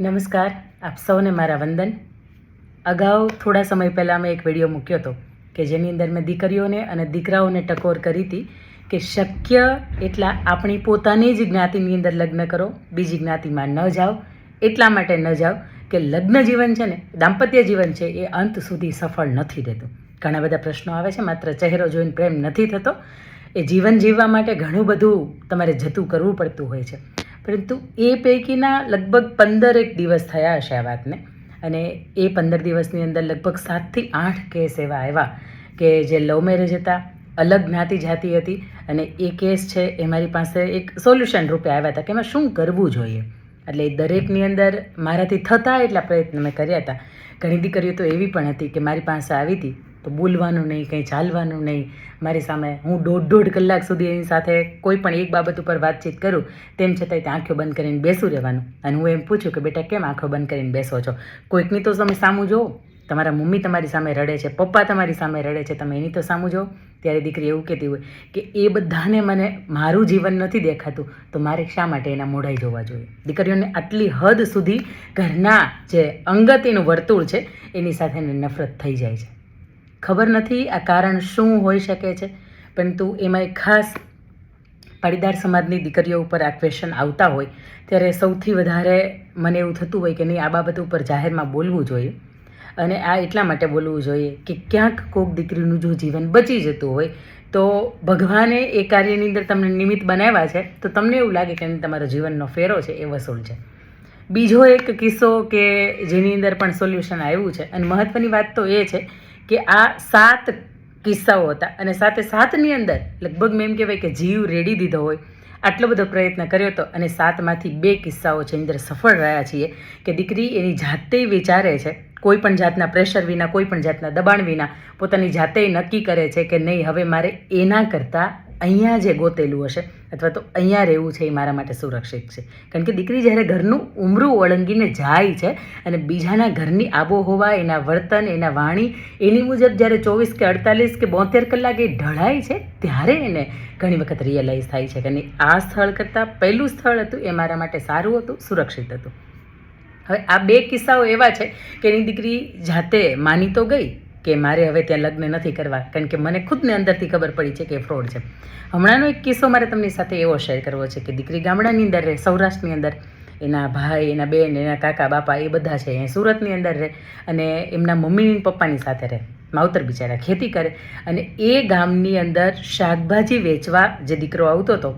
નમસ્કાર, આપ સૌને મારા વંદન. અગાઉ થોડા સમય પહેલાં મેં એક વીડિયો મૂક્યો હતો કે જેની અંદર મેં દીકરીઓને અને દીકરાઓને ટકોર કરી હતી કે શક્ય એટલા આપણી પોતાની જ જ્ઞાતિની અંદર લગ્ન કરો, બીજી જ્ઞાતિમાં ન જાઓ, એટલા માટે ન જાઓ કે લગ્ન જીવન છે ને, દાંપત્ય જીવન છે, એ અંત સુધી સફળ નથી રહેતું. ઘણા બધા પ્રશ્નો આવે છે, માત્ર ચહેરો જોઈને પ્રેમ નથી થતો. એ જીવન જીવવા માટે ઘણું બધું તમારે જતું કરવું પડતું હોય છે. પરંતુ એ પૈકીના લગભગ પંદરેક દિવસ થયા હશે આ વાતને. અને એ પંદર દિવસની અંદર લગભગ સાતથી આઠ કેસ એવા આવ્યા કે જે લવ મેરેજ હતા, અલગ જ્ઞાતિ જાતિ હતી અને એ કેસ છે એ મારી પાસે એક સોલ્યુશન રૂપે આવ્યા હતા કે એમાં શું કરવું જોઈએ. એટલે એ દરેકની અંદર મારાથી થતા એટલા પ્રયત્ન મેં કર્યા હતા. ઘણી દીકરીઓ તો એવી પણ હતી કે મારી પાસે આવી હતી તો બોલવાનું નહીં, કંઈ ચાલવાનું નહીં. મારી સામે હું દોઢ દોઢ કલાક સુધી એની સાથે કોઈ પણ એક બાબત ઉપર વાતચીત કરું, તેમ છતાંય ત્યાં આંખો બંધ કરીને બેસું રહેવાનું. અને હું એમ પૂછું કે, બેટા, કેમ આંખો બંધ કરીને બેસો છો? કોઈકની તો તમે સામું જુઓ તમારા મમ્મી તમારી સામે રડે છે, પપ્પા તમારી સામે રડે છે, તમે એની તો સામું જુઓ ત્યારે દીકરી એવું કહેતી હોય કે, એ બધાને મને મારું જીવન નથી દેખાતું, તો મારે શા માટે એના મોઢાઈ જોવા જોઈએ? દીકરીઓને આટલી હદ સુધી ઘરના જે અંગત એનું વર્તુળ છે, એની સાથે નફરત થઈ જાય છે. ખબર નથી આ કારણ શું હોઈ શકે છે, પરંતુ એમાં ખાસ પાટીદાર સમાજની દીકરીઓ ઉપર આ ક્વેશ્ચન આવતા હોય, ત્યારે સૌથી વધારે મને એવું થતું હોય કે નહીં, આ બાબત ઉપર જાહેરમાં બોલવું જોઈએ અને આ એટલા માટે બોલવું જોઈએ કે ક્યાંક કોઈક દીકરીનું જો જીવન બચી જતું હોય, તો ભગવાને એ કાર્યની અંદર તમને નિમિત્ત બનાવ્યા છે, તો તમને એવું લાગે કે તમારો જીવનનો ફેરો છે, એ વસૂલ છે. બીજો એક કિસ્સો કે જેની અંદર પણ સોલ્યુશન આવ્યું છે, અને મહત્ત્વની વાત તો એ છે કે આ સાત કિસ્સાઓ હતા. અને સાથે સાતની અંદર લગભગ મેં એમ કહેવાય કે જીવ રેડી દીધો હોય આટલો બધો પ્રયત્ન કર્યો હતો અને સાતમાંથી બે કિસ્સાઓ છે અંદર સફળ રહ્યા છીએ કે દીકરી એની જાતે વિચારે છે, કોઈ પણ જાતના પ્રેશર વિના, કોઈ પણ જાતના દબાણ વિના પોતાની જાતે નક્કી કરે છે કે નહીં, હવે મારે એના કરતાં અહીંયા જે ગોતેલું હશે, અથવા તો અહીંયા રહેવું છે એ મારા માટે સુરક્ષિત છે. કારણ કે દીકરી જ્યારે ઘરનું ઉમરું ઓળંગીને જાય છે અને બીજાના ઘરની આબોહવા, એના વર્તન, એના વાણી, એની મુજબ જ્યારે ચોવીસ કે અડતાલીસ કે બોતેર કલાક એ ઢળાય છે, ત્યારે એને ઘણી વખત રિયલાઇઝ થાય છે કે નહીં, આ સ્થળ કરતાં પહેલું સ્થળ હતું એ મારા માટે સારું હતું, સુરક્ષિત હતું. હવે આ બે કિસ્સાઓ એવા છે કે એની દીકરી જાતે માની તો ગઈ કે મારે હવે ત્યાં લગ્ન નથી કરવા, કારણ કે મને ખુદને અંદરથી ખબર પડી છે કે ફ્રોડ છે. હમણાંનો એક કિસ્સો મારે તમારી સાથે એવો શેર કરવો છે કે દીકરી ગામડાની અંદર રહે, સૌરાષ્ટ્રની અંદર. એના ભાઈ, એના બેન, એના કાકા, બાપા એ બધા છે, એ સુરતની અંદર રહે અને એમના મમ્મી પપ્પાની સાથે રહે. માવતર બિચારા ખેતી કરે અને એ ગામની અંદર શાકભાજી વેચવા જે દીકરો આવતો હતો,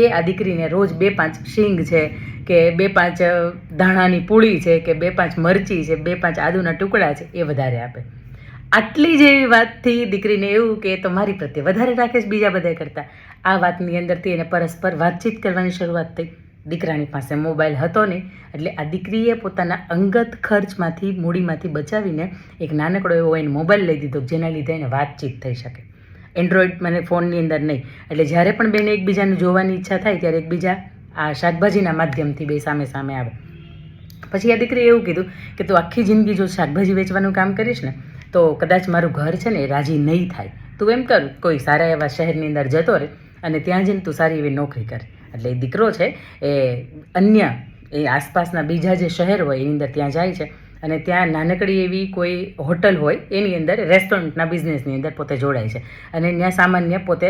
એ આ દીકરીને રોજ બે પાંચ શીંગ છે કે બે પાંચ ધાણાની પૂળી છે કે બે પાંચ મરચી છે, બે પાંચ આદુના ટુકડા છે, એ વધારે આપે. આટલી જેવી વાતથી દીકરીને એવું કે તો મારી પ્રત્યે વધારે રાખે છે બીજા બધા કરતાં. આ વાતની અંદરથી એને પરસ્પર વાતચીત કરવાની શરૂઆત થઈ. દીકરાની પાસે મોબાઈલ હતો નહીં, એટલે આ દીકરીએ પોતાના અંગત ખર્ચમાંથી, મૂડીમાંથી બચાવીને એક નાનકડો એવો એને મોબાઈલ લઈ દીધો, જેના લીધે એને વાતચીત થઈ શકે. એન્ડ્રોઈડ મને ફોનની અંદર નહીં, એટલે જ્યારે પણ બેને એકબીજાને જોવાની ઈચ્છા થાય, ત્યારે એકબીજા આ શાકભાજીના માધ્યમથી બે સામે સામે આવે. પછી આ દીકરીએ એવું કીધું કે, તું આખી જિંદગી જો શાકભાજી વેચવાનું કામ કરીશ ને તો કદાચ મારું ઘર છે ને રાજી નહીં થાય. તું એમ કર, કોઈ સારા એવા શહેરની અંદર જતો રહે અને ત્યાં જઈને તું સારી એવી નોકરી કર. એટલે એ દીકરો છે એ અન્ય, એ આસપાસના બીજા જે શહેર હોય એની અંદર ત્યાં જાય છે અને ત્યાં નાનકડી એવી કોઈ હોટલ હોય એની અંદર, રેસ્ટોરન્ટના બિઝનેસની અંદર પોતે જોડાય છે અને ત્યાં સામાન્ય પોતે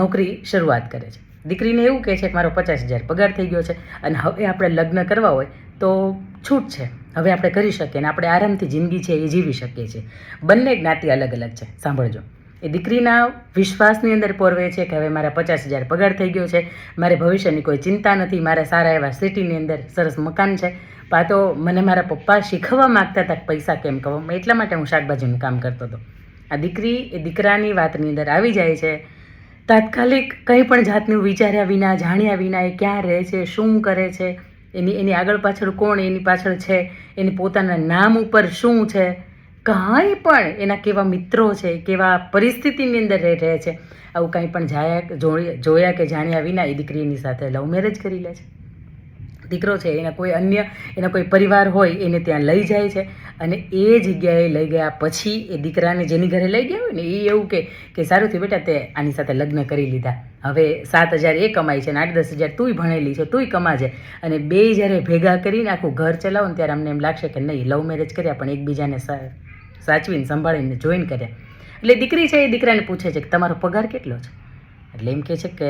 નોકરી શરૂઆત કરે છે. દીકરીને એવું કહે છે કે મારો પચાસ હજાર પગાર થઈ ગયો છે અને હવે આપણે લગ્ન કરવા હોય તો છૂટ છે. હવે આપણે કરી શકીએ અને આપણે આરામથી જિંદગી છે એ જીવી શકીએ છીએ. બંને જ્ઞાતિ અલગ અલગ છે. સાંભળજો. એ દીકરીના વિશ્વાસની અંદર પોરવે છે કે હવે મારા પચાસ હજાર પગાર થઈ ગયો છે. મારે ભવિષ્યની કોઈ ચિંતા નથી. મારે સારા એવા સિટીની અંદર સરસ મકાન છે. પા તો મને મારા પપ્પા શીખવવા માગતા હતા પૈસા કેમ કહો એટલા માટે હું શાકભાજીનું કામ કરતો હતો. આ દીકરી એ દીકરાની વાતની અંદર આવી જાય છે. તાત્કાલિક કંઈ પણ જાતનું વિચાર્યા વિના, જાણ્યા વિના એ ક્યાં રહે છે, શું કરે છે, એની એની આગળ પાછળ કોણ, એની પાછળ છે, એની પોતાના નામ ઉપર શું છે, કાંઈ પણ એના કેવા મિત્રો છે, કેવા પરિસ્થિતિની અંદર રહે છે. આવું કાંઈ પણ જાયા જોયા કે જાણ્યા વિના એ દીકરીની સાથે લવ મેરેજ કરી લે છે. દીકરો છે, એના કોઈ અન્ય, એના કોઈ પરિવાર હોય, એને ત્યાં લઈ જાય છે અને એ જગ્યાએ લઈ ગયા પછી એ દીકરાને જેની ઘરે લઈ ગયા હોય ને એ એવું કે સારું થયું બેટા, તે આની સાથે લગ્ન કરી લીધા. હવે સાત હજાર એ કમાય છે અને આઠ દસ હજાર તુંય ભણેલી છે, તુંય કમાજે. અને બે જ્યારે ભેગા કરીને આખું ઘર ચલાવો ને, ત્યારે અમને એમ લાગશે કે નહીં, લવ મેરેજ કર્યા, પણ એકબીજાને સાચવીને સંભાળીને જોઈન કર્યા. એટલે દીકરી છે એ દીકરાને પૂછે છે કે તમારો પગાર કેટલો છે? એટલે એમ કહે છે કે,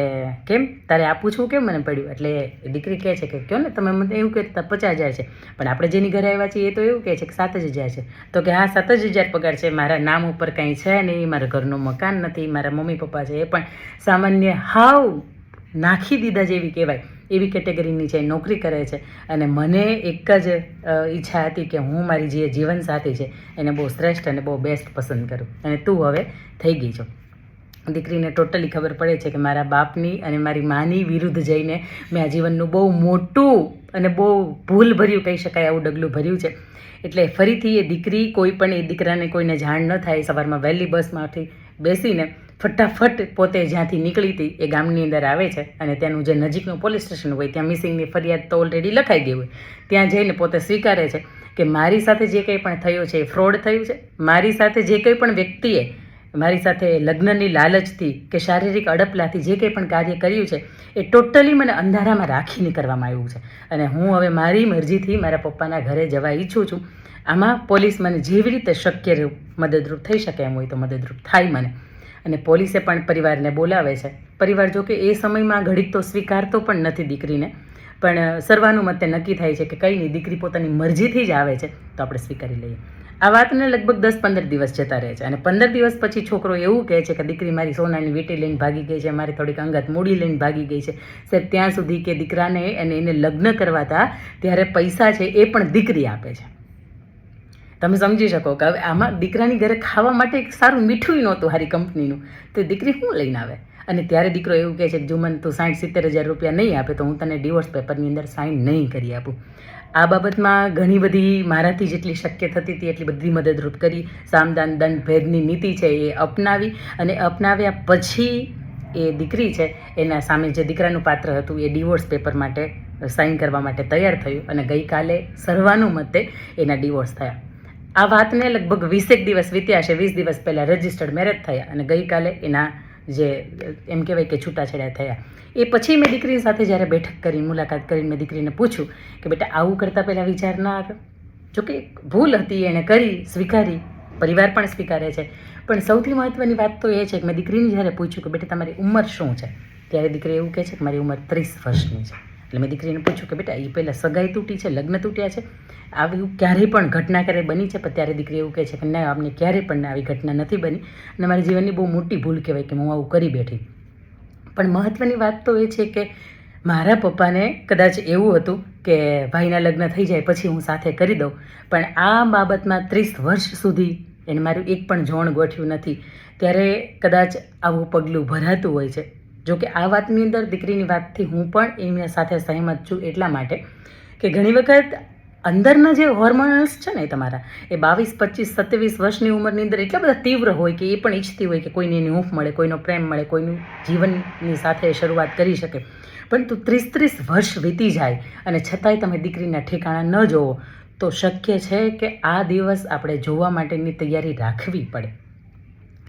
કેમ? તારે આપું છું કેમ મને પડ્યું? એટલે દીકરી કહે છે કે કહો ને? તમે મને એવું કહેતા પચાસ હજાર છે. પણ આપણે જેની ઘરે આવ્યા છીએ એ તો એવું કહે છે કે સાત જ હજાર છે. તો કે, હા, સાત જ હજાર પગાર છે. મારા નામ ઉપર કાંઈ છે નહીં, મારા ઘરનું મકાન નથી, મારા મમ્મી પપ્પા છે. એ પણ સામાન્ય હાવ નાખી દીધા જેવી કહેવાય. એવી કેટેગરીની છે, નોકરી કરે છે. અને મને એક જ ઈચ્છા હતી કે હું મારી જે જીવનસાથી છે એને બહુ શ્રેષ્ઠ અને બહુ બેસ્ટ પસંદ કરું. અને તું હવે થઈ ગઈ છો. દીકરીને ટોટલી ખબર પડે છે કે મારા બાપની અને મારી માની વિરુદ્ધ જઈને મેં આ જીવનનું બહુ મોટું અને બહુ ભૂલ ભર્યું કહી શકાય આવું ડગલું ભર્યું છે. એટલે ફરીથી એ દીકરી કોઈ પણ એ દીકરાને કોઈને જાણ ન થાય, સવારમાં વહેલી બસમાંથી બેસીને ફટાફટ પોતે જ્યાંથી નીકળી હતી એ ગામની અંદર આવે છે અને ત્યાંનું જે નજીકનું પોલીસ સ્ટેશન હોય, ત્યાં મિસિંગની ફરિયાદ તો ઓલરેડી લખાઈ ગઈ હોય. ત્યાં જઈને પોતે સ્વીકારે છે કે મારી સાથે જે કંઈ પણ થયું છે એ ફ્રોડ થયું છે. મારી સાથે જે કંઈ પણ વ્યક્તિએ મારી સાથે લગ્નની લાલચથી કે શારીરિક અડપલાથી જે કંઈ પણ કાર્ય કર્યું છે, એ ટોટલી મને અંધારામાં રાખીને કરવામાં આવ્યું છે. અને હું હવે મારી મરજીથી મારા પપ્પાના ઘરે જવા ઈચ્છું છું. આમાં પોલીસ મને જેવી રીતે શક્ય રૂપ મદદરૂપ થઈ શકે એમ હોય તો મદદરૂપ થાય મને. અને પોલીસે પણ પરિવારને બોલાવે છે. પરિવાર જો કે એ સમયમાં ઘડીક તો સ્વીકારતો પણ નથી દીકરીને. પણ સર્વાનુમતે નક્કી થાય છે કે કંઈ નહીં દીકરી પોતાની મરજીથી જ આવે છે, તો આપણે સ્વીકારી લઈએ. આ વાતને લગભગ દસ પંદર દિવસ જતા રહે છે. અને પંદર દિવસ પછી છોકરો એવું કહે છે કે દીકરી મારી સોનાની વીંટી લઈને ભાગી ગઈ છે, મારી થોડીક અંગત મૂડી લઈને ભાગી ગઈ છે. સાહેબ, ત્યાં સુધી કે દીકરાને અને એને લગ્ન કરવાતા ત્યારે પૈસા છે એ પણ દીકરી આપે છે. તમે સમજી શકો કે હવે આમાં દીકરાની ઘરે ખાવા માટે એક સારું મીઠું નહોતું સારી કંપનીનું. તો દીકરી શું લઈને આવે? અને ત્યારે દીકરો એવું કહે છે કે જો મને તું સાઠ સિત્તેર હજાર રૂપિયા નહીં આપે તો હું તને ડિવોર્સ પેપરની અંદર સાઇન નહીં કરી આપું. આ બાબતમાં ઘણી બધી મારાથી જેટલી શક્ય થતી હતી એટલી બધી મદદરૂપ કરી. સામદાન દંડ ભેદની નીતિ છે એ અપનાવી અને અપનાવ્યા પછી એ દીકરી છે, એના સામે જે દીકરાનું પાત્ર હતું એ ડિવોર્સ પેપર માટે સાઇન કરવા માટે તૈયાર થયું અને ગઈકાલે સર્વાનુમતે એના ડિવોર્સ થયા. આ વાતને લગભગ વીસેક દિવસ વીત્યા છે, વીસ દિવસ પહેલાં રજિસ્ટર્ડ મેરેજ થયા અને ગઈકાલે એના જે એમ કહેવાય કે છૂટાછેડા થયા. એ પછી મેં દીકરી સાથે જ્યારે બેઠક કરી, મુલાકાત કરીને મેં દીકરીને પૂછ્યું કે બેટા, આવું કરતાં પહેલાં વિચાર ના આવ્યો. જોકે ભૂલ હતી, એણે કરી, સ્વીકારી, પરિવાર પણ સ્વીકારે છે. પણ સૌથી મહત્ત્વની વાત તો એ છે કે મેં દીકરીને જ્યારે પૂછ્યું કે બેટા, તમારી ઉંમર શું છે? ત્યારે દીકરી એવું કહે છે કે મારી ઉંમર ત્રીસ વર્ષની છે. એટલે મેં દીકરીને પૂછ્યું કે બેટા એ પહેલાં સગાઈ તૂટી છે, લગ્ન તૂટ્યા છે. આવી ક્યારેય પણ ઘટના ક્યારેય બની છે? પણ ત્યારે દીકરી એવું કહે છે કે ના અમને ક્યારેય પણ આવી ઘટના નથી બની. અને મારી જીવનની બહુ મોટી ભૂલ કહેવાય કે હું આવું કરી બેઠી. પણ મહત્ત્વની વાત તો એ છે કે મારા પપ્પાને કદાચ એવું હતું કે ભાઈના લગ્ન થઈ જાય પછી હું સાથે કરી દઉં. પણ આ બાબતમાં ત્રીસ વર્ષ સુધી એને મારું એક પણ જોણ ગોઠ્યું નથી. ત્યારે કદાચ આવું પગલું ભરાતું હોય છે. જો કે આ વાતની અંદર દીકરીની વાતથી હું પણ એમના સાથે સહેમત છું એટલા માટે કે ઘણી વખત અંદરના જે હોર્મોન્સ છે ને તમારા, એ બાવીસ, પચીસ, સત્યાવીસ વર્ષની ઉંમરની અંદર એટલા બધા તીવ્ર હોય કે એ પણ ઈચ્છતી હોય કે કોઈને એની ઊંફ મળે, કોઈનો પ્રેમ મળે, કોઈનું જીવનની સાથે શરૂઆત કરી શકે. પરંતુ ત્રીસ ત્રીસ વર્ષ વીતી જાય અને છતાંય તમે દીકરીના ઠેકાણા ન જોવો, તો શક્ય છે કે આ દિવસ આપણે જોવા માટેની તૈયારી રાખવી પડે.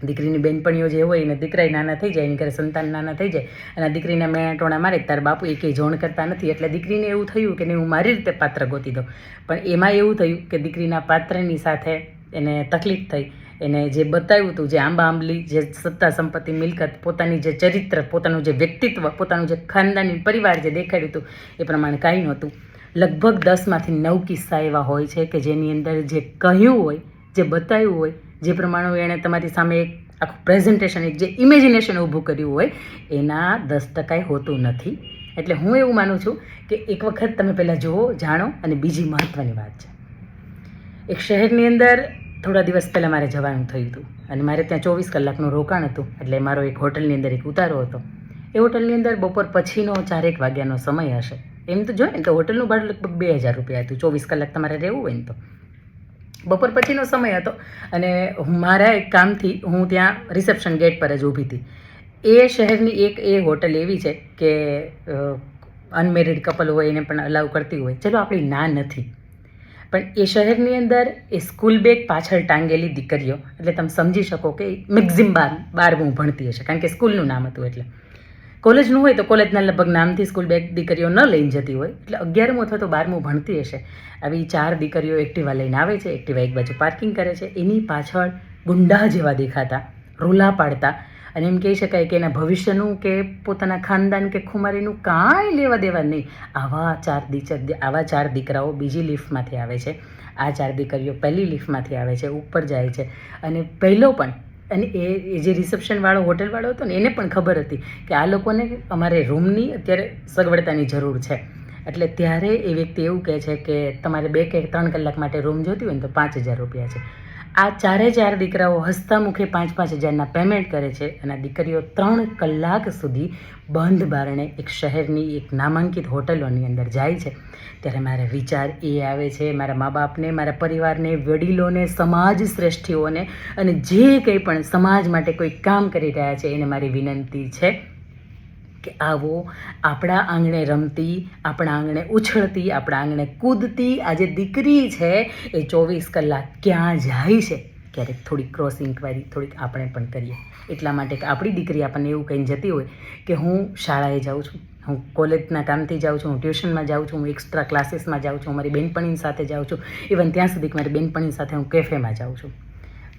દીકરીની બેનપણીઓ જે હોય એને દીકરાય નાના થઈ જાય, એની ઘરે સંતાન નાના થઈ જાય. અને દીકરીને મેં ટોણા મારે, તાર બાપુ એ કંઈ જોણ કરતા નથી. એટલે દીકરીને એવું થયું કે નહીં હું મારી રીતે પાત્ર ગોતી દઉં. પણ એમાં એવું થયું કે દીકરીના પાત્રની સાથે એને તકલીફ થઈ. એને જે બતાવ્યું હતું, જે આંબા આંબલી, જે સત્તા સંપત્તિ મિલકત, પોતાની જે ચરિત્ર, પોતાનું જે વ્યક્તિત્વ, પોતાનું જે ખાનદાની પરિવાર જે દેખાડ્યું હતું, એ પ્રમાણે કાંઈ નહોતું. લગભગ દસમાંથી નવ કિસ્સા એવા હોય છે કે જેની અંદર જે કહ્યું હોય, જે બતાવ્યું હોય જે પ્રમાણે એણે તમારી સામે એક આખું પ્રેઝન્ટેશન એક જે ઇમેજિનેશન ઊભું કર્યું હોય, એના દસ ટકાએ હોતું નથી. એટલે હું એવું માનું છું કે એક વખત તમે પહેલાં જુઓ, જાણો અને બીજી મહત્ત્વની વાત છે. એક શહેરની અંદર થોડા દિવસ પહેલાં મારે જવાનું થયું હતું અને મારે ત્યાં ચોવીસ કલાકનું રોકાણ હતું. એટલે મારો એક હોટલની અંદર એક ઉતારો હતો. એ હોટલની અંદર બપોર પછીનો ચારેક વાગ્યાનો સમય હશે. એમ તો જોઈએ ને તો હોટલનું ભાડું લગભગ બે હજાર રૂપિયા હતું. ચોવીસ કલાક તમારે રહેવું હોય ને તો. બપોર પછીનો સમય હતો અને હું મારા એક કામથી હું ત્યાં રિસેપ્શન ગેટ પર જ ઊભી હતી. એ શહેરની એક એ હોટલ એવી છે કે અનમેરિડ કપલ હોય એને પણ અલાઉ કરતી હોય. ચલો, આપણી ના નથી. પણ એ શહેરની અંદર એ સ્કૂલ બેગ પાછળ ટાંગેલી દીકરીઓ, એટલે તમે સમજી શકો કે મેક્ઝિમ બાર બારમું ભણતી હશે. કારણ કે સ્કૂલનું નામ હતું એટલે. કોલેજનું હોય તો કોલેજના લગભગ નામથી સ્કૂલ બેગ દીકરીઓ ન લઈને જતી હોય. એટલે અગિયારમું અથવા તો બારમું ભણતી હશે. આવી ચાર દીકરીઓ એક્ટિવા લઈને આવે છે, એક્ટિવા એક બાજુ પાર્કિંગ કરે છે. એની પાછળ ગુંડા જેવા દેખાતા, રોલા પાડતા અને એમ કહી શકાય કે એના ભવિષ્યનું કે પોતાના ખાનદાન કે ખુમારીનું કાંઈ લેવા દેવા નહીં. આવા ચાર દીચર આવા ચાર દીકરાઓ બીજી લિફ્ટમાંથી આવે છે. આ ચાર દીકરીઓ પહેલી લિફ્ટમાંથી આવે છે, ઉપર જાય છે. અને પહેલો પણ અને એ જે રિસેપ્શનવાળો હોટલવાળો હતો ને, એને પણ ખબર હતી કે આ લોકોને અમારે રૂમની અત્યારે સગવડતાની જરૂર છે. એટલે ત્યારે એ વ્યક્તિ એવું કહે છે કે તમારે બે કે ત્રણ કલાક માટે રૂમ જોતી હોય ને તો પાંચ હજાર રૂપિયા છે. આ ચારે ચાર દીકરાઓ હસતા મુખે પાંચ પાંચ હજારના પેમેન્ટ કરે છે અને દીકરીઓ ત્રણ કલાક સુધી બંધ બારણે એક શહેરની એક નામાંકિત હોટલોની અંદર જાય છે. ત્યારે મારે વિચાર એ આવે છે, મારા મા બાપને મારા પરિવારને, વડીલોને, સમાજ શ્રેષ્ઠીઓને અને જે કંઈ પણ સમાજ માટે કોઈ કામ કરી રહ્યા છે એને મારી વિનંતી છે. કે આવો આપણા આંગણે રમતી, આપણા આંગણે ઉછળતી, આપણા આંગણે કૂદતી, આ જે દીકરી છે એ ચોવીસ કલાક ક્યાં જાય છે? ક્યારેક થોડીક ક્રોસ ઇન્ક્વાયરી થોડીક આપણે પણ કરીએ. એટલા માટે કે આપણી દીકરી આપણને એવું કહીને જતી હોય કે હું શાળાએ જાઉં છું, હું કોલેજના કામથી જાઉં છું, હું ટ્યુશનમાં જાઉં છું, હું એક્સ્ટ્રા ક્લાસીસમાં જાઉં છું મારી બેનપણી સાથે જાઉં છું. ઇવન ત્યાં સુધી મારી બેનપણી સાથે હું કેફેમાં જાઉં છું.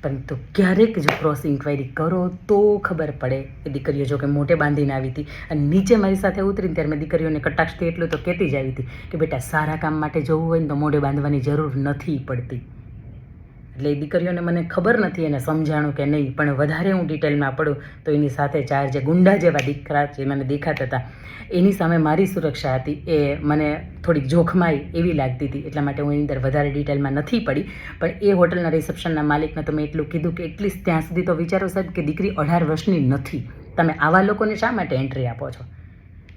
પરંતુ ક્યારેક જો ક્રોસ ઇન્ક્વાયરી કરો તો ખબર પડે એ દીકરીઓ જો કે મોટે બાંધીને આવી હતી અને નીચે મારી સાથે ઉતરીને ત્યારે મેં દીકરીઓને કટાક્ષથી એટલું તો કહેતી જ આવી હતી કે બેટા સારા કામ માટે જવું હોય ને તો મોઢે બાંધવાની જરૂર નથી પડતી. એટલે એ દીકરીઓને મને ખબર નથી એને સમજાણું કે નહીં, પણ વધારે હું ડિટેલમાં પડું તો એની સાથે ચાર જે ગુંડા જેવા દીકરા જે મને દેખાતા હતા. એની સામે મારી સુરક્ષા હતી. એ મને થોડીક જોખમાઈ એવી લાગતી હતી, એટલા માટે હું એની અંદર વધારે ડિટેલમાં નથી પડી. પણ એ હોટલના રિસેપ્શનના માલિકને તો મેં એટલું કીધું કે એટલીસ્ટ ત્યાં સુધી તો વિચારો સાહેબ કે દીકરી અઢાર વર્ષની નથી. તમે આવા લોકોને શા માટે એન્ટ્રી આપો છો?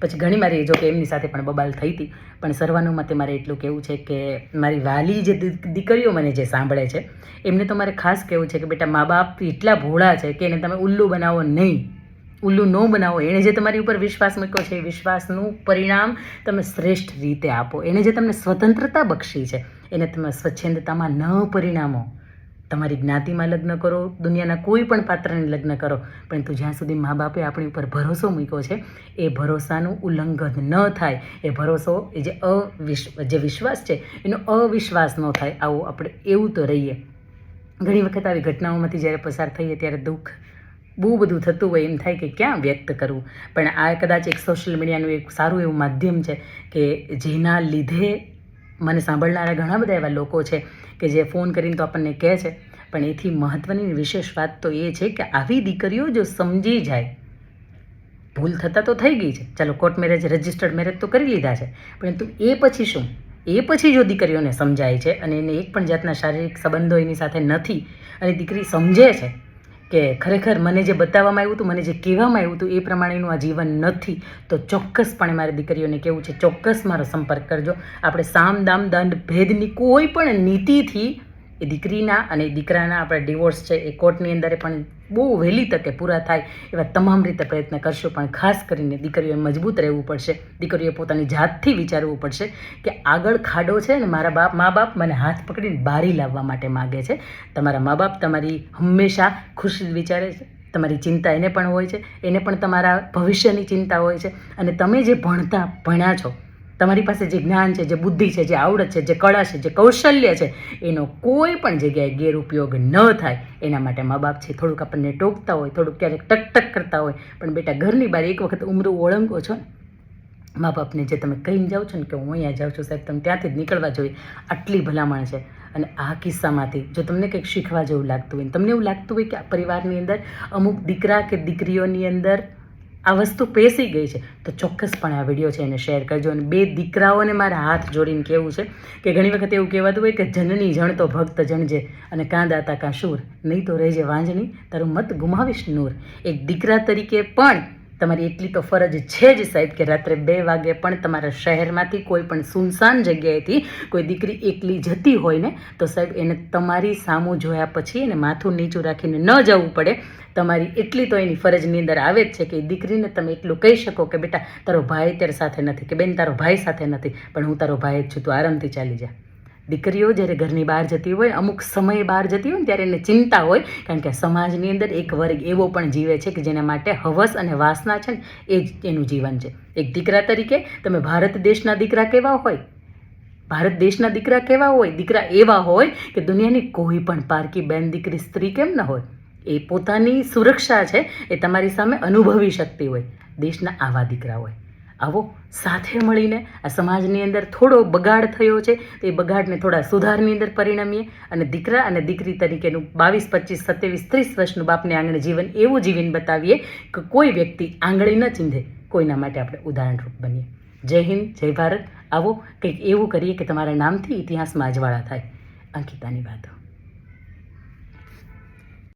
પછી ઘણી મારી, જો કે એમની સાથે પણ બબાલ થઈ હતી. પણ સર્વાનુમતે મારે એટલું કહેવું છે કે મારી વાલી જે દીકરીઓ મને જે સાંભળે છે, એમને તો મારે ખાસ કહેવું છે કે બેટા મા બાપ એટલા ભોળા છે કે એને તમે ઉલ્લુ બનાવો નહીં. ઉલ્લુ ન બનાવો. એણે જે તમારી ઉપર વિશ્વાસ મૂક્યો છે, એ વિશ્વાસનું પરિણામ તમે શ્રેષ્ઠ રીતે આપો. એણે જે તમને સ્વતંત્રતા બક્ષી છે, એને તમે સ્વચ્છંદતામાં ન પરિણામો. તમારી જ્ઞાતિમાં લગ્ન કરો, દુનિયાના કોઈ પણ પાત્રને લગ્ન કરો પરંતુ જ્યાં સુધી મા બાપે આપણી ઉપર ભરોસો મૂક્યો છે, એ ભરોસાનું ઉલ્લંઘન ન થાય. એ ભરોસો, એ જે અવિશ્વ, જે વિશ્વાસ છે, એનો અવિશ્વાસ ન થાય. આવું આપણે એવું તો રહીએ. ઘણી વખત આવી ઘટનાઓમાંથી જ્યારે પસાર થઈએ ત્યારે દુઃખ બહુ બધું થતું હોય એમ થાય કે ક્યાં વ્યક્ત કરવું? પણ આ કદાચ એક સોશિયલ મીડિયાનું એક સારું એવું માધ્યમ છે કે જેના લીધે મને સાંભળનારા ઘણા બધા એવા લોકો છે કે જે ફોન કરીને તો આપણને કહે છે, પણ એથી મહત્ત્વની વિશેષ વાત તો એ છે કે આવી દીકરીઓ જો સમજી જાય, ભૂલ થતાં તો થઈ ગઈ છે. ચાલો કોર્ટ મેરેજ રજિસ્ટર્ડ મેરેજ તો કરી લીધા છે. પરંતુ એ પછી શું? એ પછી જો દીકરીઓને સમજાય છે અને એને એક પણ જાતના શારીરિક સંબંધો એની સાથે નથી અને દીકરી સમજે છે કે ખરેખર મને જે બતાવવામાં આવ્યું હતું, મને જે કહેવામાં આવ્યું હતું, એ પ્રમાણેનું આ જીવન નથી. તો ચોક્કસપણે મારી દીકરીઓને કેવું છે, ચોક્કસ મારો સંપર્ક કરજો. આપણે સામ દામ દંડ, ભેદની કોઈ પણ નીતિથી એ દીકરીના અને દીકરાના આપણા ડિવોર્સ છે, એ કોર્ટની અંદર પણ બહુ વહેલી તકે પૂરા થાય એવા તમામ રીતે પ્રયત્ન કરશો, પણ ખાસ કરીને દીકરીઓએ મજબૂત રહેવું પડશે. દીકરીઓએ પોતાની જાતથી વિચારવું પડશે કે આગળ ખાડો છે ને મારા બાપ, મા બાપ મને હાથ પકડીને બારી લાવવા માટે માગે છે. તમારા મા બાપ તમારી હંમેશા ખુશી વિચારે છે. તમારી ચિંતા એને પણ હોય છે. એને પણ તમારા ભવિષ્યની ચિંતા હોય છે. અને તમે જે ભણતા ભણ્યા છો તમારી પાસે જે જ્ઞાન છે, જે બુદ્ધિ છે, જે આવડત છે, જે કળા છે, જે કૌશલ્ય છે, એનો કોઈ પણ જગ્યાએ ગેરઉપયોગ ન થાય. એના માટે મા બાપ છે, થોડુંક આપણને ટોકતા હોય, થોડુંક ક્યારેક ટક ટક કરતા હોય. પણ બેટા, ઘરની બહાર એક વખત ઉમરું ઓળંગો છો ને, મા બાપને જે તમે કહીને જાઓ છો ને કે હું અહીંયા જાઉં છું સાહેબ, તમે ત્યાંથી જ નીકળવા જોઈએ. આટલી ભલામણ છે. અને આ કિસ્સામાંથી જો તમને કંઈક શીખવા જેવું લાગતું હોય તમને એવું લાગતું હોય કે આ પરિવારની અંદર અમુક દીકરા કે દીકરીઓની અંદર આ વસ્તુ પેસી ગઈ છે. તો ચોક્કસપણે આ વીડિયો છે એને શેર કરજો અને બે દીકરાઓને મારા હાથ જોડીને કહેવું છે કે ઘણી વખત એવું કહેવાતું હોય કે જનની જણ તો ભક્ત જણજે અને કાં દાતા કાં શૂર નહીં તો રહેજે વાંજણી તારું મત ગુમાવીશ નૂર. એક દીકરા તરીકે પણ તમારી એટલી તો ફરજ છે જ સાહેબ કે રાત્રે બે વાગે પણ તમારા શહેરમાંથી કોઈ પણ સુનસાન જગ્યાએથી કોઈ દીકરી એકલી જતી હોય ને, તો સાહેબ એને તમારી સામું જોયા પછી એને માથું નીચું રાખીને ન જવું પડે. તમારી એટલી તો એની ફરજની અંદર આવે જ છે કે દીકરીને તમે એટલું કહી શકો કે બેટા તારો ભાઈ અત્યારે સાથે નથી, કે બેન તારો ભાઈ સાથે નથી, પણ હું તારો ભાઈ જ છું, તું આરામથી ચાલી જા. દીકરીઓ જ્યારે ઘરની બહાર જતી હોય, અમુક સમયે બહાર જતી હોય ને ત્યારે એને ચિંતા હોય, કારણ કે સમાજની અંદર એક વર્ગ એવો પણ જીવે છે કે જેના માટે હવસ અને વાસના છે ને, એ જ એનું જીવન છે. એક દીકરા તરીકે તમે ભારત દેશના દીકરા કેવા હોય? ભારત દેશના દીકરા કેવા હોય? દીકરા એવા હોય કે દુનિયાની કોઈ પણ પારકી બેન દીકરી સ્ત્રી કેમ ન હોય? એ પોતાની સુરક્ષા છે, એ તમારી સામે અનુભવી શકતી હોય. દેશના આવા દીકરા હોય. આવો સાથે મળીને આ સમાજની અંદર થોડો બગાડ થયો છે, તો એ બગાડને થોડા સુધારની અંદર પરિણમીએ અને દીકરા અને દીકરી તરીકેનું બાવીસ, પચીસ, સત્યાવીસ, ત્રીસ વર્ષનું બાપને આંગણે જીવન એવું જીવીને બતાવીએ કે કોઈ વ્યક્તિ આંગળી ન ચીંધે, કોઈના માટે આપણે ઉદાહરણરૂપ બનીએ. જય હિન્દ, જય ભારત. આવો કંઈક એવું કરીએ કે તમારા નામથી ઇતિહાસમાં અજવાળા થાય. અંકિતાની વાતો.